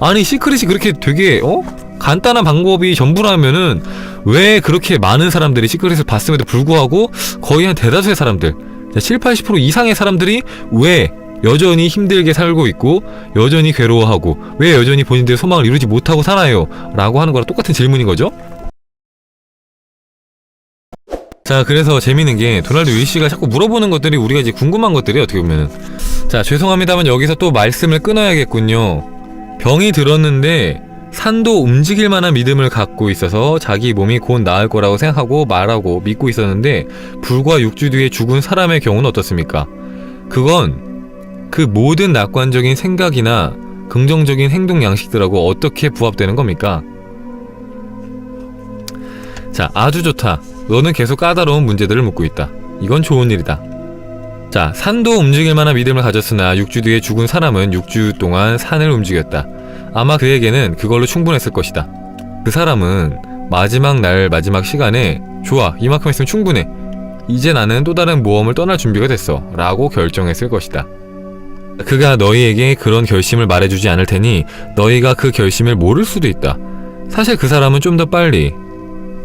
아니 시크릿이 그렇게 되게 어? 간단한 방법이 전부라면은 왜 그렇게 많은 사람들이 시크릿을 봤음에도 불구하고 거의 한 대다수의 사람들 7, 80% 이상의 사람들이 왜 여전히 힘들게 살고 있고 여전히 괴로워하고 왜 여전히 본인들의 소망을 이루지 못하고 살아요? 라고 하는 거랑 똑같은 질문인 거죠. 자 그래서 재밌는 게 도널드 윌씨가 자꾸 물어보는 것들이 우리가 이제 궁금한 것들이 어떻게 보면은 자 죄송합니다만 여기서 또 말씀을 끊어야겠군요 병이 들었는데 산도 움직일 만한 믿음을 갖고 있어서 자기 몸이 곧 나을 거라고 생각하고 말하고 믿고 있었는데 불과 6주 뒤에 죽은 사람의 경우는 어떻습니까? 그건 그 모든 낙관적인 생각이나 긍정적인 행동 양식들하고 어떻게 부합되는 겁니까? 자, 아주 좋다. 너는 계속 까다로운 문제들을 묻고 있다. 이건 좋은 일이다. 자, 산도 움직일 만한 믿음을 가졌으나 6주 뒤에 죽은 사람은 6주 동안 산을 움직였다. 아마 그에게는 그걸로 충분했을 것이다. 그 사람은 마지막 날 마지막 시간에 좋아, 이만큼 했으면 충분해. 이제 나는 또 다른 모험을 떠날 준비가 됐어. 라고 결정했을 것이다. 그가 너희에게 그런 결심을 말해주지 않을 테니 너희가 그 결심을 모를 수도 있다. 사실 그 사람은 좀 더 빨리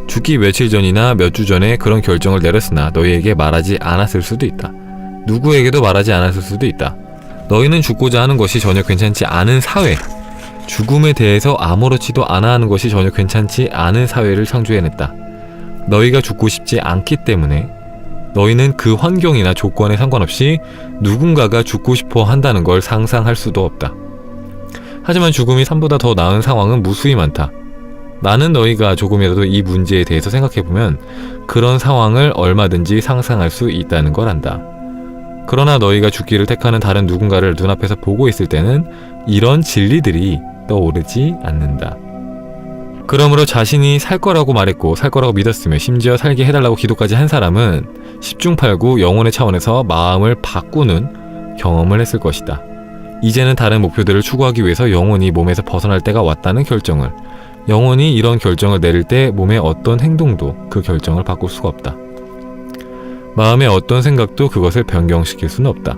죽기 며칠 전이나 몇 주 전에 그런 결정을 내렸으나 너희에게 말하지 않았을 수도 있다. 누구에게도 말하지 않았을 수도 있다. 너희는 죽고자 하는 것이 전혀 괜찮지 않은 사회, 죽음에 대해서 아무렇지도 않아 하는 것이 전혀 괜찮지 않은 사회를 창조해냈다. 너희가 죽고 싶지 않기 때문에 너희는 그 환경이나 조건에 상관없이 누군가가 죽고 싶어 한다는 걸 상상할 수도 없다. 하지만 죽음이 삶보다 더 나은 상황은 무수히 많다. 나는 너희가 조금이라도 이 문제에 대해서 생각해보면 그런 상황을 얼마든지 상상할 수 있다는 걸 안다. 그러나 너희가 죽기를 택하는 다른 누군가를 눈앞에서 보고 있을 때는 이런 진리들이 떠오르지 않는다. 그러므로 자신이 살 거라고 말했고 살 거라고 믿었으며 심지어 살게 해달라고 기도까지 한 사람은 10중 8구 영혼의 차원에서 마음을 바꾸는 경험을 했을 것이다. 이제는 다른 목표들을 추구하기 위해서 영혼이 몸에서 벗어날 때가 왔다는 결정을 영혼이 이런 결정을 내릴 때 몸의 어떤 행동도 그 결정을 바꿀 수가 없다. 마음의 어떤 생각도 그것을 변경시킬 수는 없다.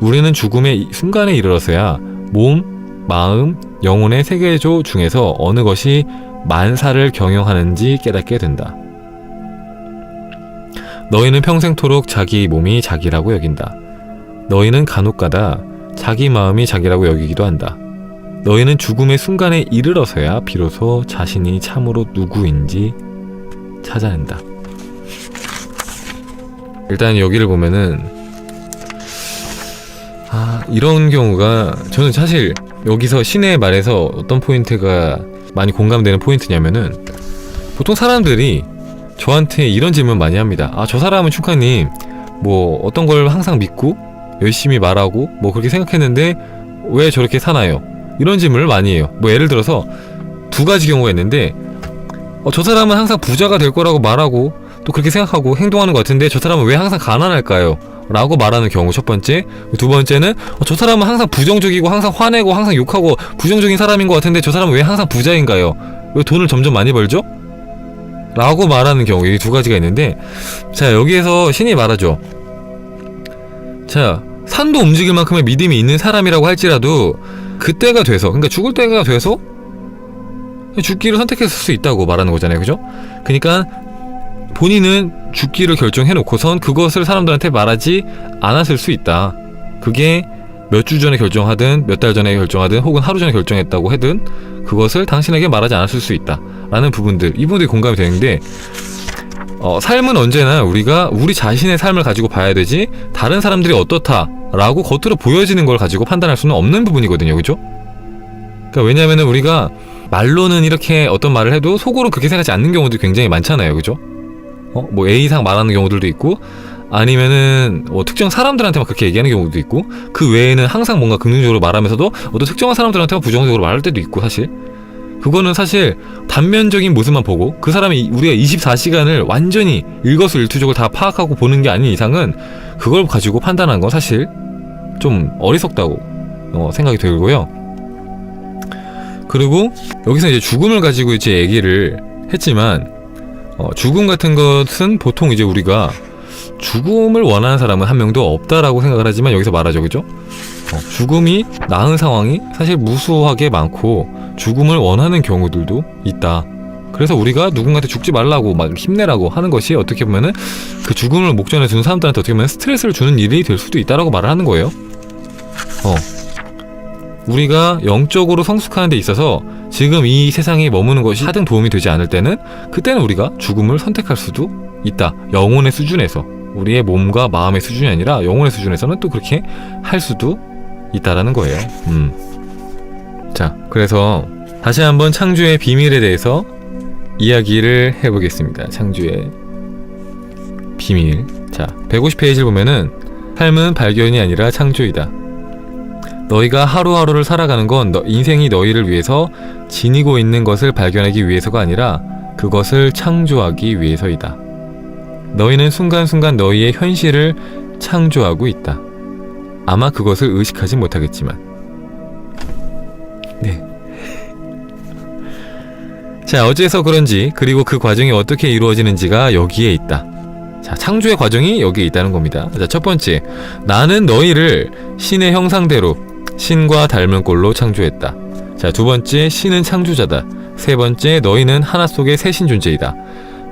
우리는 죽음의 순간에 이르러서야 몸, 마음, 영혼의 세계조 중에서 어느 것이 만사를 경영하는지 깨닫게 된다. 너희는 평생토록 자기 몸이 자기라고 여긴다. 너희는 간혹가다 자기 마음이 자기라고 여기기도 한다. 너희는 죽음의 순간에 이르러서야 비로소 자신이 참으로 누구인지 찾아낸다. 일단 여기를 보면은 아 이런 경우가 저는 사실 여기서 신의 말에서 어떤 포인트가 많이 공감되는 포인트냐면은 보통 사람들이 저한테 이런 질문 많이 합니다. 아 저 사람은 축하님 뭐 어떤 걸 항상 믿고 열심히 말하고 뭐 그렇게 생각했는데 왜 저렇게 사나요? 이런 질문을 많이 해요. 뭐 예를 들어서 두 가지 경우가 있는데 어, 저 사람은 항상 부자가 될 거라고 말하고 또 그렇게 생각하고 행동하는 것 같은데 저 사람은 왜 항상 가난할까요? 라고 말하는 경우 첫 번째 두 번째는 어, 저 사람은 항상 부정적이고 항상 화내고 항상 욕하고 부정적인 사람인 것 같은데 저 사람은 왜 항상 부자인가요? 왜 돈을 점점 많이 벌죠? 라고 말하는 경우 이 두 가지가 있는데 자 여기에서 신이 말하죠 자 산도 움직일 만큼의 믿음이 있는 사람이라고 할지라도 그때가 돼서 그러니까 죽을 때가 돼서 죽기를 선택했을 수 있다고 말하는 거잖아요 그죠? 그러니까 본인은 죽기를 결정해놓고선 그것을 사람들한테 말하지 않았을 수 있다. 그게 몇 주 전에 결정하든 몇 달 전에 결정하든 혹은 하루 전에 결정했다고 하든 그것을 당신에게 말하지 않았을 수 있다. 라는 부분들. 이 부분들이 공감이 되는데 어, 삶은 언제나 우리가 우리 자신의 삶을 가지고 봐야 되지 다른 사람들이 어떻다라고 겉으로 보여지는 걸 가지고 판단할 수는 없는 부분이거든요. 그죠? 그러니까 왜냐면은 우리가 말로는 이렇게 어떤 말을 해도 속으로 그렇게 생각하지 않는 경우도 굉장히 많잖아요. 그죠? 어? 뭐 A상 말하는 경우들도 있고 아니면은 뭐 특정 사람들한테만 그렇게 얘기하는 경우도 있고 그 외에는 항상 뭔가 긍정적으로 말하면서도 어떤 특정한 사람들한테만 부정적으로 말할 때도 있고 사실 그거는 사실 단면적인 모습만 보고 그 사람이 우리가 24시간을 완전히 일거수일투족을 다 파악하고 보는 게 아닌 이상은 그걸 가지고 판단하는 건 사실 좀 어리석다고 어, 생각이 들고요. 그리고 여기서 이제 죽음을 가지고 이제 얘기를 했지만 어, 죽음 같은 것은 보통 이제 우리가 죽음을 원하는 사람은 한 명도 없다라고 생각을 하지만 여기서 말하죠, 그죠? 어, 죽음이 나은 상황이 사실 무수하게 많고 죽음을 원하는 경우들도 있다. 그래서 우리가 누군가한테 죽지 말라고 막 힘내라고 하는 것이 어떻게 보면은 그 죽음을 목전에 두는 사람들한테 어떻게 보면 스트레스를 주는 일이 될 수도 있다라고 말을 하는 거예요. 어. 우리가 영적으로 성숙하는 데 있어서 지금 이 세상에 머무는 것이 하등 도움이 되지 않을 때는 그때는 우리가 죽음을 선택할 수도 있다. 영혼의 수준에서 우리의 몸과 마음의 수준이 아니라 영혼의 수준에서는 또 그렇게 할 수도 있다라는 거예요. 음. 자, 그래서 다시 한번 창조의 비밀에 대해서 이야기를 해보겠습니다. 창조의 비밀. 자, 150페이지를 보면은 삶은 발견이 아니라 창조이다. 너희가 하루하루를 살아가는 건 너- 인생이 너희를 위해서 지니고 있는 것을 발견하기 위해서가 아니라 그것을 창조하기 위해서이다. 너희는 순간순간 너희의 현실을 창조하고 있다. 아마 그것을 의식하지 못하겠지만. 네. 자, 어째서 그런지, 그리고 그 과정이 어떻게 이루어지는지가 여기에 있다. 자, 창조의 과정이 여기에 있다는 겁니다. 자, 첫 번째. 나는 너희를 신의 형상대로 신과 닮은 꼴로 창조했다. 자, 두 번째. 신은 창조자다. 세 번째. 너희는 하나 속의 새신 존재이다.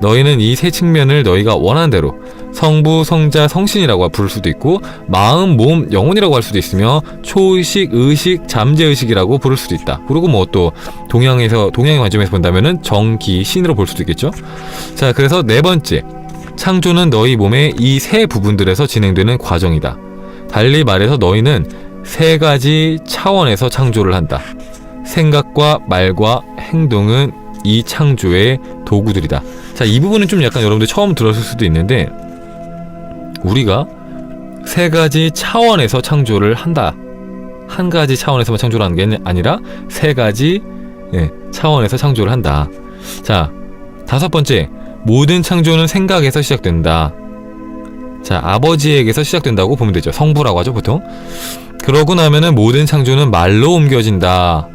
너희는 이 세 측면을 너희가 원하는 대로 성부, 성자, 성신이라고 부를 수도 있고 마음, 몸, 영혼이라고 할 수도 있으며 초의식, 의식, 잠재의식이라고 부를 수도 있다. 그리고 뭐 또 동양에서 동양의 관점에서 본다면은 정기, 신으로 볼 수도 있겠죠. 자, 그래서 네 번째. 창조는 너희 몸의 이 세 부분들에서 진행되는 과정이다. 달리 말해서 너희는 세 가지 차원에서 창조를 한다. 생각과 말과 행동은 이 창조의 도구들이다. 자, 이 부분은 좀 약간 여러분들 처음 들었을 수도 있는데 우리가 세 가지 차원에서 창조를 한다. 한 가지 차원에서만 창조를 하는 게 아니라 세 가지 예, 차원에서 창조를 한다. 자, 다섯 번째. 모든 창조는 생각에서 시작된다. 자, 아버지에게서 시작된다고 보면 되죠. 성부라고 하죠, 보통. 그러고 나면은 모든 창조는 말로 옮겨진다.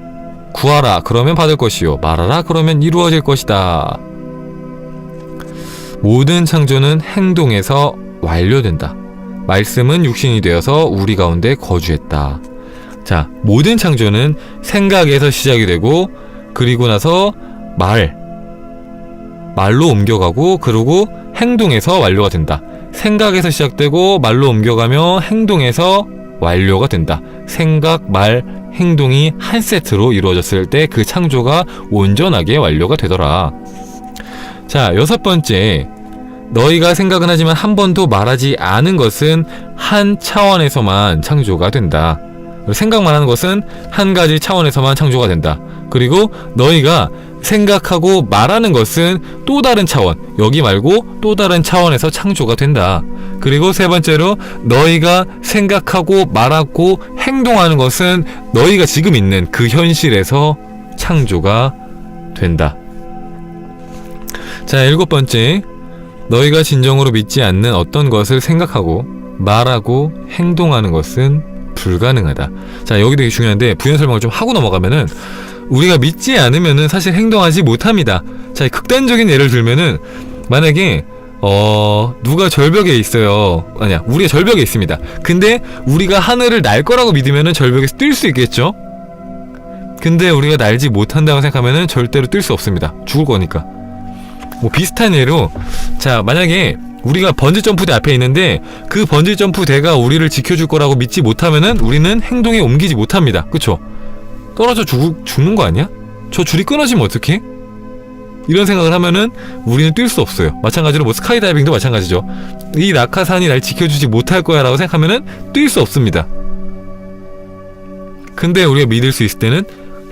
구하라, 그러면 받을 것이요. 말하라, 그러면 이루어질 것이다. 모든 창조는 행동에서 완료된다. 말씀은 육신이 되어서 우리 가운데 거주했다. 자, 모든 창조는 생각에서 시작이 되고, 그리고 나서 말, 말로 옮겨가고, 그리고 행동에서 완료가 된다. 생각에서 시작되고, 말로 옮겨가며, 행동에서 완료가 된다. 생각, 말, 행동이 한 세트로 이루어졌을 때 그 창조가 온전하게 완료가 되더라. 자, 여섯 번째. 너희가 생각은 하지만 한 번도 말하지 않은 것은 한 차원에서만 창조가 된다. 생각만 하는 것은 한 가지 차원에서만 창조가 된다. 그리고 너희가 생각하고 말하는 것은 또 다른 차원, 여기 말고 또 다른 차원에서 창조가 된다. 그리고 세 번째로 너희가 생각하고 말하고 행동하는 것은 너희가 지금 있는 그 현실에서 창조가 된다. 자, 일곱 번째. 너희가 진정으로 믿지 않는 어떤 것을 생각하고 말하고 행동하는 것은 불가능하다. 자, 여기 되게 중요한데 부연 설명을 좀 하고 넘어가면은 우리가 믿지 않으면은 사실 행동하지 못합니다. 자, 극단적인 예를 들면은 만약에 어 누가 절벽에 있어요. 아니야, 우리가 절벽에 있습니다. 근데 우리가 하늘을 날 거라고 믿으면은 절벽에서 뛸 수 있겠죠? 근데 우리가 날지 못한다고 생각하면은 절대로 뛸 수 없습니다. 죽을 거니까. 뭐 비슷한 예로 자 만약에 우리가 번지 점프대 앞에 있는데 그 번지 점프대가 우리를 지켜줄 거라고 믿지 못하면은 우리는 행동에 옮기지 못합니다. 그쵸? 떨어져 죽, 죽는 거 아니야? 저 줄이 끊어지면 어떡해? 이런 생각을 하면은 우리는 뛸 수 없어요. 마찬가지로 뭐 스카이다이빙도 마찬가지죠. 이 낙하산이 날 지켜주지 못할 거야 라고 생각하면은 뛸 수 없습니다. 근데 우리가 믿을 수 있을 때는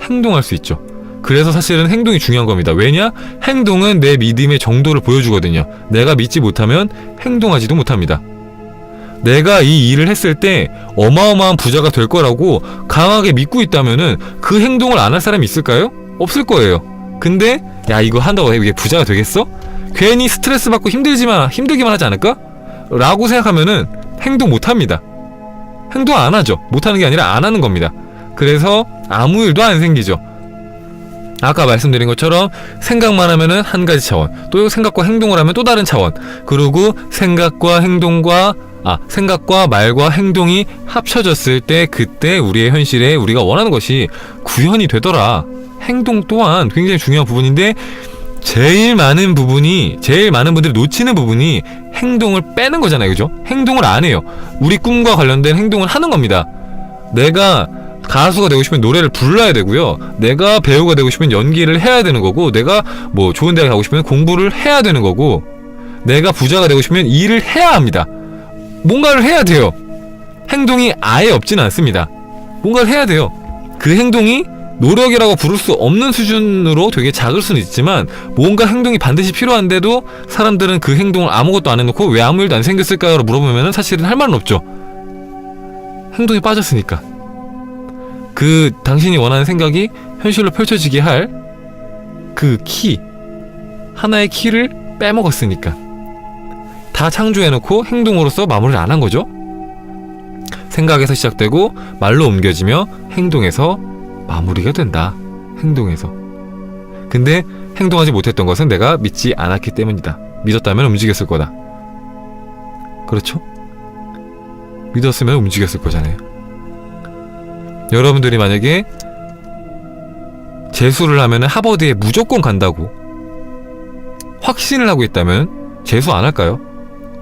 행동할 수 있죠. 그래서 사실은 행동이 중요한 겁니다. 왜냐? 행동은 내 믿음의 정도를 보여주거든요. 내가 믿지 못하면 행동하지도 못합니다. 내가 이 일을 했을 때 어마어마한 부자가 될 거라고 강하게 믿고 있다면은 그 행동을 안 할 사람이 있을까요? 없을 거예요. 근데 야 이거 한다고 해 이게 부자가 되겠어? 괜히 스트레스 받고 힘들지만 힘들기만 하지 않을까? 라고 생각하면은 행동 못 합니다. 행동 안 하죠. 못 하는 게 아니라 안 하는 겁니다. 그래서 아무 일도 안 생기죠. 아까 말씀드린 것처럼 생각만 하면은 한 가지 차원, 또 생각과 행동을 하면 또 다른 차원, 그리고 생각과 행동과 아 생각과 말과 행동이 합쳐졌을 때 그때 우리의 현실에 우리가 원하는 것이 구현이 되더라. 행동 또한 굉장히 중요한 부분인데 제일 많은 부분이 제일 많은 분들이 놓치는 부분이 행동을 빼는 거잖아요, 그죠? 행동을 안 해요. 우리 꿈과 관련된 행동을 하는 겁니다. 내가 가수가 되고 싶으면 노래를 불러야 되고요. 내가 배우가 되고 싶으면 연기를 해야 되는 거고, 내가 뭐 좋은 대학 가고 싶으면 공부를 해야 되는 거고, 내가 부자가 되고 싶으면 일을 해야 합니다. 뭔가를 해야 돼요. 행동이 아예 없지는 않습니다. 뭔가를 해야 돼요. 그 행동이 노력이라고 부를 수 없는 수준으로 되게 작을 수는 있지만 뭔가 행동이 반드시 필요한데도 사람들은 그 행동을 아무것도 안 해놓고 왜 아무 일도 안 생겼을까요? 물어보면 사실은 할 말은 없죠. 행동이 빠졌으니까. 그 당신이 원하는 생각이 현실로 펼쳐지게 할 그 키, 하나의 키를 빼먹었으니까. 다 창조해놓고 행동으로서 마무리를 안 한 거죠. 생각에서 시작되고 말로 옮겨지며 행동에서 마무리가 된다. 행동에서. 근데 행동하지 못했던 것은 내가 믿지 않았기 때문이다. 믿었다면 움직였을 거다. 그렇죠? 믿었으면 움직였을 거잖아요. 여러분들이 만약에 재수를 하면 하버드에 무조건 간다고 확신을 하고 있다면 재수 안 할까요?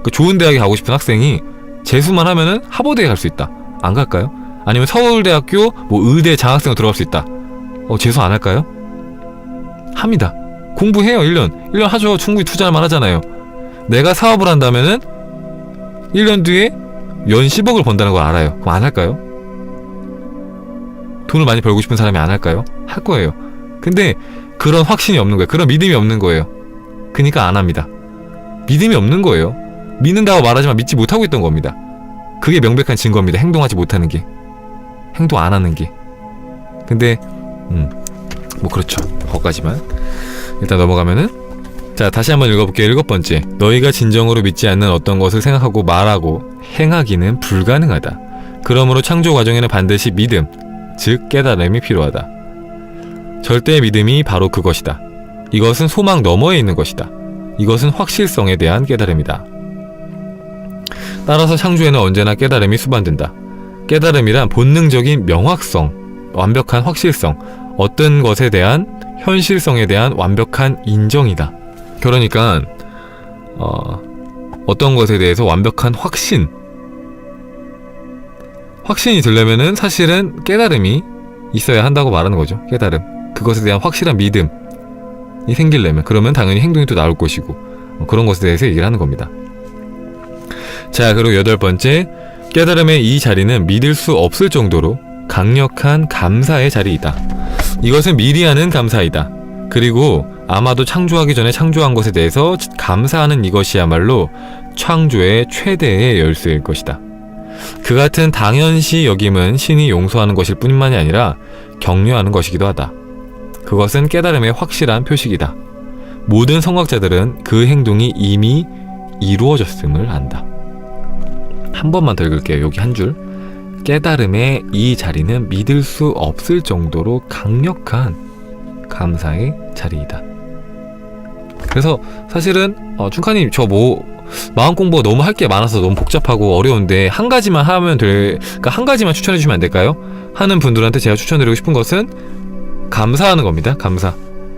그 좋은 대학에 가고 싶은 학생이 재수만 하면은 하버드에 갈 수 있다. 안 갈까요? 아니면 서울대학교 뭐 의대 장학생으로 들어갈 수 있다. 어, 재수 안 할까요? 합니다. 공부해요, 1년. 1년 하죠. 충분히 투자할 만 하잖아요. 내가 사업을 한다면은 1년 뒤에 연 10억을 번다는 걸 알아요. 그럼 안 할까요? 돈을 많이 벌고 싶은 사람이 안 할까요? 할 거예요. 근데 그런 확신이 없는 거예요. 그런 믿음이 없는 거예요. 그니까 안 합니다. 믿음이 없는 거예요. 믿는다고 말하지만 믿지 못하고 있던 겁니다. 그게 명백한 증거입니다. 행동하지 못하는 게. 행동 안 하는 게. 근데, 음, 뭐 그렇죠. 거까지만. 일단 넘어가면은. 자, 다시 한번 읽어볼게요. 일곱 번째. 너희가 진정으로 믿지 않는 어떤 것을 생각하고 말하고 행하기는 불가능하다. 그러므로 창조 과정에는 반드시 믿음, 즉 깨달음이 필요하다. 절대 믿음이 바로 그것이다. 이것은 소망 너머에 있는 것이다. 이것은 확실성에 대한 깨달음이다. 따라서 창조에는 언제나 깨달음이 수반된다. 깨달음이란 본능적인 명확성, 완벽한 확실성, 어떤 것에 대한 현실성에 대한 완벽한 인정이다. 그러니까 어, 어떤 것에 대해서 완벽한 확신, 확신이 들려면은 사실은 깨달음이 있어야 한다고 말하는 거죠. 깨달음. 그것에 대한 확실한 믿음이 생기려면 그러면 당연히 행동이 또 나올 것이고 어, 그런 것에 대해서 얘기를 하는 겁니다. 자, 그리고 여덟 번째 깨달음의 이 자리는 믿을 수 없을 정도로 강력한 감사의 자리이다. 이것은 미리 하는 감사이다. 그리고 아마도 창조하기 전에 창조한 것에 대해서 감사하는 이것이야말로 창조의 최대의 열쇠일 것이다. 그 같은 당연시 여김은 신이 용서하는 것일 뿐만이 아니라 격려하는 것이기도 하다. 그것은 깨달음의 확실한 표식이다. 모든 성각자들은 그 행동이 이미 이루어졌음을 안다. 한 번만 더 읽을게요. 여기 한 줄. 깨달음의 이 자리는 믿을 수 없을 정도로 강력한 감사의 자리이다. 그래서 사실은 어, 충카님 저 뭐 마음 공부가 너무 할 게 많아서 너무 복잡하고 어려운데 한 가지만 하면 될, 그러니까 한 가지만 추천해 주시면 안 될까요? 하는 분들한테 제가 추천드리고 싶은 것은 감사하는 겁니다. 감사.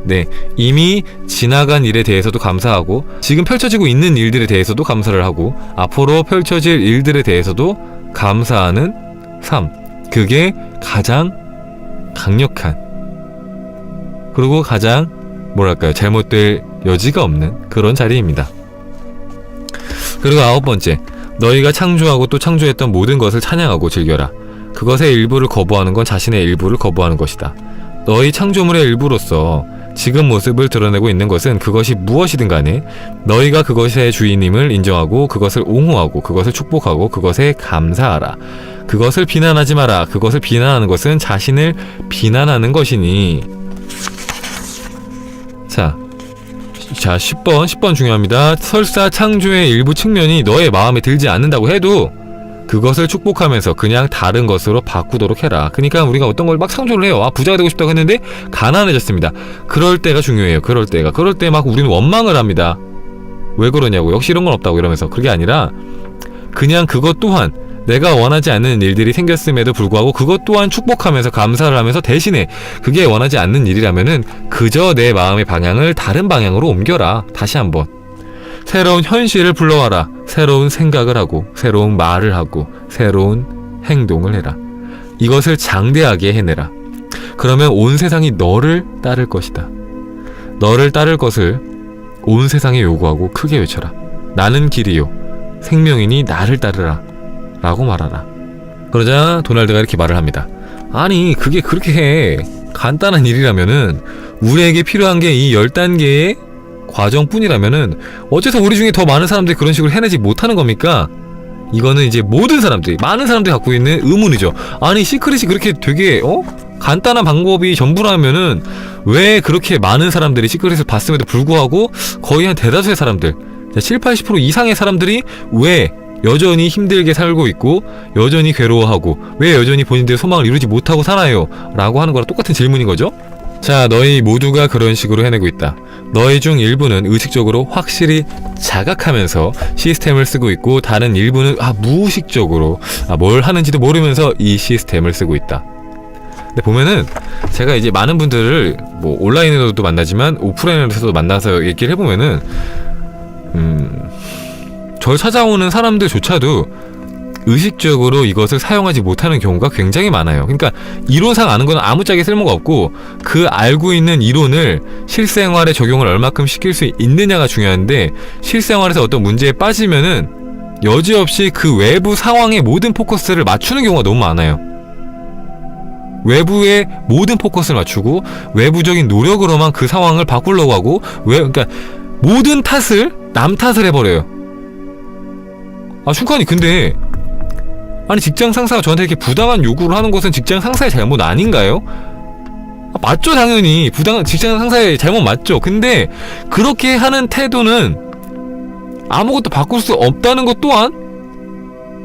네, 이미 지나간 일에 대해서도 감사하고 지금 펼쳐지고 있는 일들에 대해서도 감사를 하고 앞으로 펼쳐질 일들에 대해서도 감사하는 삶. 그게 가장 강력한 그리고 가장 뭐랄까요 잘못될 여지가 없는 그런 자리입니다. 그리고 아홉 번째, 너희가 창조하고 또 창조했던 모든 것을 찬양하고 즐겨라. 그것의 일부를 거부하는 건 자신의 일부를 거부하는 것이다. 너희 창조물의 일부로서 지금 모습을 드러내고 있는 것은 그것이 무엇이든 간에 너희가 그것의 주인임을 인정하고 그것을 옹호하고 그것을 축복하고 그것에 감사하라. 그것을 비난하지 마라. 그것을 비난하는 것은 자신을 비난하는 것이니. 자, 자 10번 10번 중요합니다. 설사 창조의 일부 측면이 너의 마음에 들지 않는다고 해도 그것을 축복하면서 그냥 다른 것으로 바꾸도록 해라. 그러니까 우리가 어떤 걸막 창조를 해요. 아, 부자가 되고 싶다고 했는데 가난해졌습니다. 그럴 때가 중요해요. 그럴 때가. 그럴 때 막 우리는 원망을 합니다. 왜 그러냐고. 역시 이런 건 없다고 이러면서. 그게 아니라 그냥 그것 또한 내가 원하지 않는 일들이 생겼음에도 불구하고 그것 또한 축복하면서 감사를 하면서 대신에 그게 원하지 않는 일이라면은 그저 내 마음의 방향을 다른 방향으로 옮겨라. 다시 한번. 새로운 현실을 불러와라. 새로운 생각을 하고, 새로운 말을 하고, 새로운 행동을 해라. 이것을 장대하게 해내라. 그러면 온 세상이 너를 따를 것이다. 너를 따를 것을 온 세상에 요구하고 크게 외쳐라. 나는 길이요. 생명이니 나를 따르라. 라고 말하라. 그러자 도날드가 이렇게 말을 합니다. 아니, 그게 그렇게 간단한 일이라면은 우리에게 필요한 게 이 10단계의 과정뿐이라면은 어째서 우리 중에 더 많은 사람들이 그런 식으로 해내지 못하는 겁니까? 이거는 이제 모든 사람들이 많은 사람들이 갖고 있는 의문이죠. 아니 시크릿이 그렇게 되게 어 간단한 방법이 전부라면은 왜 그렇게 많은 사람들이 시크릿을 봤음에도 불구하고 거의 한 대다수의 사람들 7, 80% 이상의 사람들이 왜 여전히 힘들게 살고 있고 여전히 괴로워하고 왜 여전히 본인들의 소망을 이루지 못하고 살아요? 라고 하는 거랑 똑같은 질문인 거죠. 자, 너희 모두가 그런 식으로 해내고 있다. 너희 중 일부는 의식적으로 확실히 자각하면서 시스템을 쓰고 있고 다른 일부는 아 무의식적으로 아, 뭘 하는지도 모르면서 이 시스템을 쓰고 있다. 근데 보면은 제가 이제 많은 분들을 뭐 온라인으로도 만나지만 오프라인에서도 만나서 얘기를 해보면은 음 저를 찾아오는 사람들조차도 의식적으로 이것을 사용하지 못하는 경우가 굉장히 많아요. 그러니까 이론상 아는 건 아무짝에 쓸모가 없고 그 알고 있는 이론을 실생활에 적용을 얼마큼 시킬 수 있느냐가 중요한데 실생활에서 어떤 문제에 빠지면은 여지없이 그 외부 상황에 모든 포커스를 맞추는 경우가 너무 많아요. 외부에 모든 포커스를 맞추고 외부적인 노력으로만 그 상황을 바꾸려고 하고 왜 그러니까 모든 탓을 남 탓을 해버려요. 아 슈칸이 근데 아니 직장 상사가 저한테 이렇게 부당한 요구를 하는 것은 직장 상사의 잘못 아닌가요? 아, 맞죠 당연히 부당한 직장 상사의 잘못 맞죠. 근데 그렇게 하는 태도는 아무것도 바꿀 수 없다는 것 또한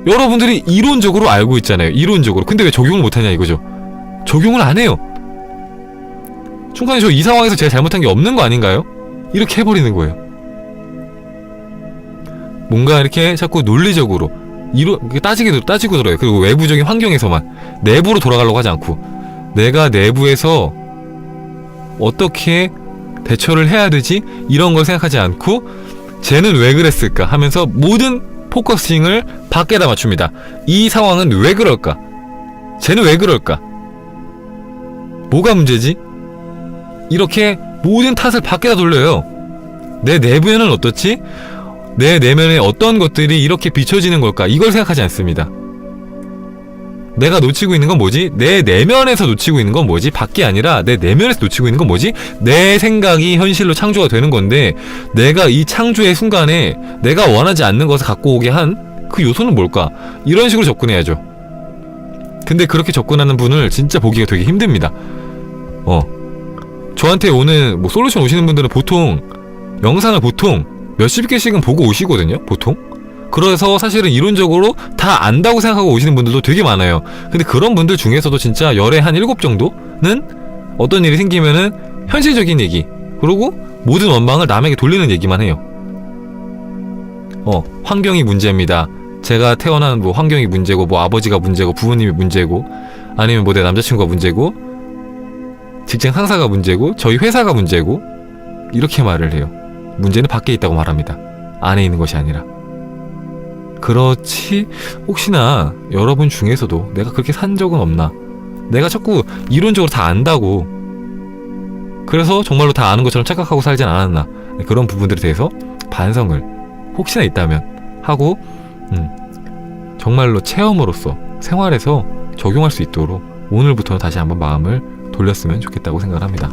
여러분들이 이론적으로 알고 있잖아요. 이론적으로. 근데 왜 적용을 못하냐 이거죠. 적용을 안 해요. 중간에 저 이 상황에서 제가 잘못한 게 없는 거 아닌가요? 이렇게 해버리는 거예요. 뭔가 이렇게 자꾸 논리적으로 이로 따지기도 따지고 들어요. 그리고 외부적인 환경에서만 내부로 돌아가려고 하지 않고 내가 내부에서 어떻게 대처를 해야 되지 이런 걸 생각하지 않고 쟤는 왜 그랬을까 하면서 모든 포커싱을 밖에다 맞춥니다. 이 상황은 왜 그럴까? 쟤는 왜 그럴까? 뭐가 문제지? 이렇게 모든 탓을 밖에다 돌려요. 내 내부에는 어떻지? 내 내면에 어떤 것들이 이렇게 비춰지는 걸까? 이걸 생각하지 않습니다. 내가 놓치고 있는 건 뭐지? 내 내면에서 놓치고 있는 건 뭐지? 밖이 아니라 내 내면에서 놓치고 있는 건 뭐지? 내 생각이 현실로 창조가 되는 건데 내가 이 창조의 순간에 내가 원하지 않는 것을 갖고 오게 한 그 요소는 뭘까? 이런 식으로 접근해야죠. 근데 그렇게 접근하는 분을 진짜 보기가 되게 힘듭니다. 어. 저한테 오는 뭐 솔루션 오시는 분들은 보통 영상을 보통 몇십 개씩은 보고 오시거든요. 보통. 그래서 사실은 이론적으로 다 안다고 생각하고 오시는 분들도 되게 많아요. 근데 그런 분들 중에서도 진짜 열에 한 일곱 정도는 어떤 일이 생기면은 현실적인 얘기 그리고 모든 원망을 남에게 돌리는 얘기만 해요. 어, 환경이 문제입니다. 제가 태어난 뭐 환경이 문제고 뭐 아버지가 문제고 부모님이 문제고 아니면 뭐 내 남자친구가 문제고 직장 상사가 문제고 저희 회사가 문제고 이렇게 말을 해요. 문제는 밖에 있다고 말합니다. 안에 있는 것이 아니라. 그렇지 혹시나 여러분 중에서도 내가 그렇게 산 적은 없나? 내가 자꾸 이론적으로 다 안다고 그래서 정말로 다 아는 것처럼 착각하고 살진 않았나? 그런 부분들에 대해서 반성을 혹시나 있다면 하고 음, 정말로 체험으로서 생활에서 적용할 수 있도록 오늘부터는 다시 한번 마음을 돌렸으면 좋겠다고 생각을 합니다.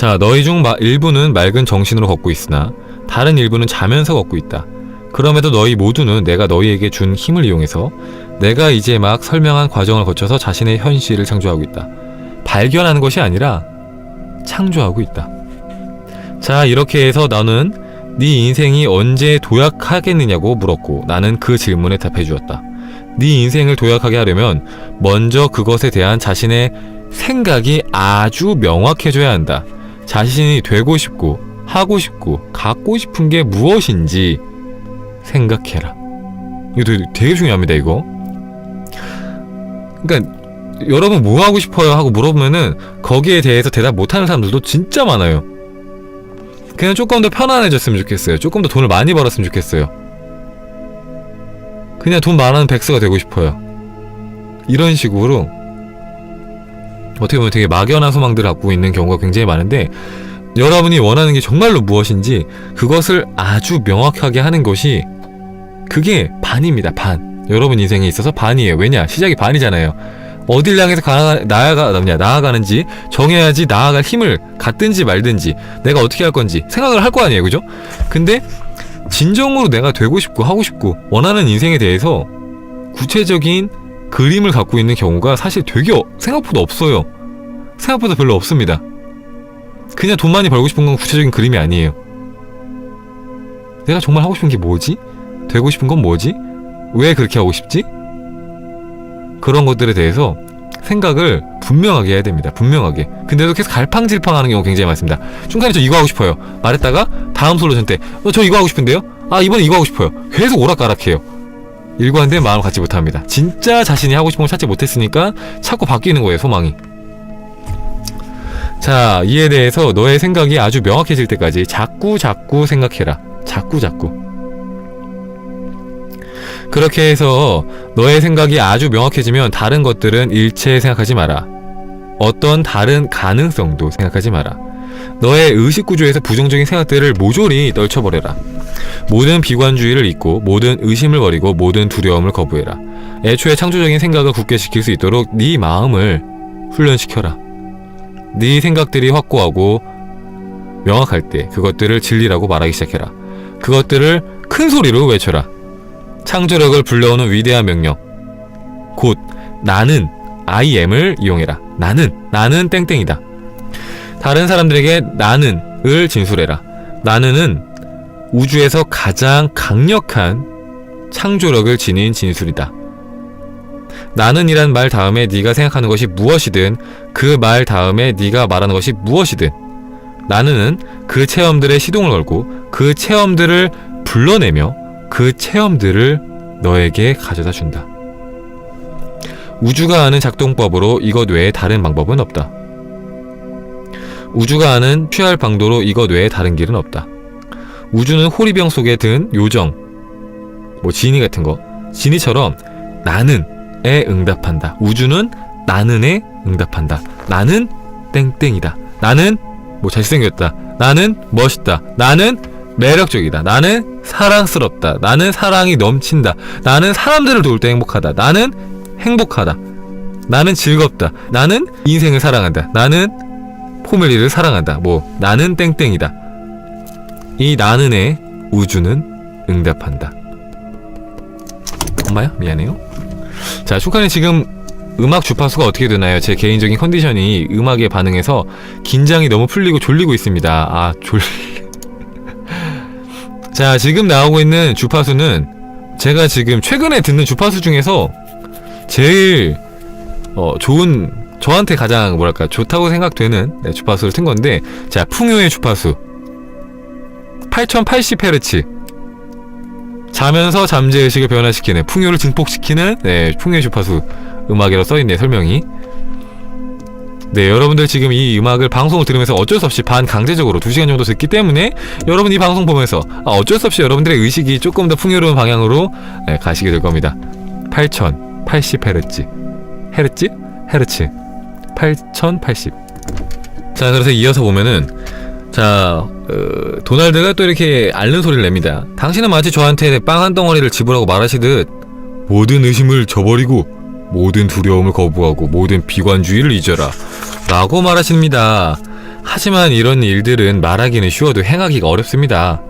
자, 너희 중 마- 일부는 맑은 정신으로 걷고 있으나 다른 일부는 자면서 걷고 있다. 그럼에도 너희 모두는 내가 너희에게 준 힘을 이용해서 내가 이제 막 설명한 과정을 거쳐서 자신의 현실을 창조하고 있다. 발견하는 것이 아니라 창조하고 있다. 자, 이렇게 해서 나는 네 인생이 언제 도약하겠느냐고 물었고 나는 그 질문에 답해 주었다. 네 인생을 도약하게 하려면 먼저 그것에 대한 자신의 생각이 아주 명확해져야 한다. 자신이 되고 싶고 하고 싶고 갖고 싶은 게 무엇인지 생각해라. 이거 되게, 되게 중요합니다 이거. 그러니까 여러분 뭐 하고 싶어요? 하고 물어보면은 거기에 대해서 대답 못하는 사람들도 진짜 많아요. 그냥 조금 더 편안해졌으면 좋겠어요. 조금 더 돈을 많이 벌었으면 좋겠어요. 그냥 돈 많은 백수가 되고 싶어요. 이런 식으로 어떻게 보면 되게 막연한 소망들을 갖고 있는 경우가 굉장히 많은데 여러분이 원하는 게 정말로 무엇인지 그것을 아주 명확하게 하는 것이 그게 반입니다 반. 여러분 인생에 있어서 반이에요. 왜냐? 시작이 반이잖아요. 어딜 향해서 가, 나아가, 나아가는지 정해야지 나아갈 힘을 갖든지 말든지 내가 어떻게 할 건지 생각을 할 거 아니에요 그죠? 근데 진정으로 내가 되고 싶고 하고 싶고 원하는 인생에 대해서 구체적인 그림을 갖고 있는 경우가 사실 되게 어- 생각보다 없어요 생각보다 별로 없습니다 그냥 돈 많이 벌고 싶은 건 구체적인 그림이 아니에요 내가 정말 하고 싶은 게 뭐지? 되고 싶은 건 뭐지? 왜 그렇게 하고 싶지? 그런 것들에 대해서 생각을 분명하게 해야 됩니다. 분명하게. 근데도 계속 갈팡질팡하는 경우 굉장히 많습니다. 중간에 저 이거 하고 싶어요. 말했다가 다음 솔루션 때, 어, 저 이거 하고 싶은데요? 아, 이번에 이거 하고 싶어요. 계속 오락가락해요. 일관된 마음을 갖지 못합니다. 진짜 자신이 하고 싶은 걸 찾지 못했으니까 자꾸 바뀌는 거예요, 소망이. 자, 이에 대해서 너의 생각이 아주 명확해질 때까지 자꾸 자꾸 생각해라. 자꾸 자꾸. 그렇게 해서 너의 생각이 아주 명확해지면 다른 것들은 일체 생각하지 마라. 어떤 다른 가능성도 생각하지 마라. 너의 의식 구조에서 부정적인 생각들을 모조리 떨쳐버려라. 모든 비관주의를 잊고 모든 의심을 버리고 모든 두려움을 거부해라. 애초에 창조적인 생각을 굳게 지킬 수 있도록 네 마음을 훈련시켜라. 네 생각들이 확고하고 명확할 때 그것들을 진리라고 말하기 시작해라. 그것들을 큰 소리로 외쳐라. 창조력을 불러오는 위대한 명령. 곧 나는 I am을 이용해라. 나는 나는 땡땡이다. 다른 사람들에게 나는을 진술해라. 나는은 우주에서 가장 강력한 창조력을 지닌 진술이다. 나는이란 말 다음에 네가 생각하는 것이 무엇이든 그 말 다음에 네가 말하는 것이 무엇이든 나는은 그 체험들의 시동을 걸고 그 체험들을 불러내며 그 체험들을 너에게 가져다 준다. 우주가 아는 작동법으로 이것 외에 다른 방법은 없다. 우주가 아는 취할 방도로 이것 외에 다른 길은 없다. 우주는 호리병 속에 든 요정, 뭐 지니 같은 거, 지니처럼 나는에 응답한다. 우주는 나는에 응답한다. 나는 땡땡이다. 나는 뭐 잘생겼다. 나는 멋있다. 나는 매력적이다. 나는 사랑스럽다. 나는 사랑이 넘친다. 나는 사람들을 도울 때 행복하다. 나는 행복하다. 나는 즐겁다. 나는 인생을 사랑한다. 나는 포멜리를 사랑한다. 뭐 나는 땡땡이다. 이 나는에 우주는 응답한다. 엄마야 미안해요. 자 축하는 지금 음악 주파수가 어떻게 되나요? 제 개인적인 컨디션이 음악에 반응해서 긴장이 너무 풀리고 졸리고 있습니다. 아 졸. 자 지금 나오고 있는 주파수는 제가 지금 최근에 듣는 주파수 중에서 제일 어, 좋은 저한테 가장 뭐랄까 좋다고 생각되는 네, 주파수를 튼 건데 자 풍요의 주파수. 8080Hz 자면서 잠재의식을 변화시키는 풍요를 증폭시키는 네, 풍요의 주파수 음악이라고 써있네 설명이. 네 여러분들 지금 이 음악을 방송을 들으면서 어쩔 수 없이 반강제적으로 2시간 정도 듣기 때문에 여러분 이 방송 보면서 아, 어쩔 수 없이 여러분들의 의식이 조금 더 풍요로운 방향으로 네, 가시게 될 겁니다. 8080Hz 헤르츠? 헤르츠 8080 자 그래서 이어서 보면은 자 어, 도날드가 또 이렇게 앓는 소리를 냅니다. 당신은 마치 저한테 빵 한 덩어리를 집으라고 말하시듯 모든 의심을 저버리고 모든 두려움을 거부하고 모든 비관주의를 잊어라 라고 말하십니다. 하지만 이런 일들은 말하기는 쉬워도 행하기가 어렵습니다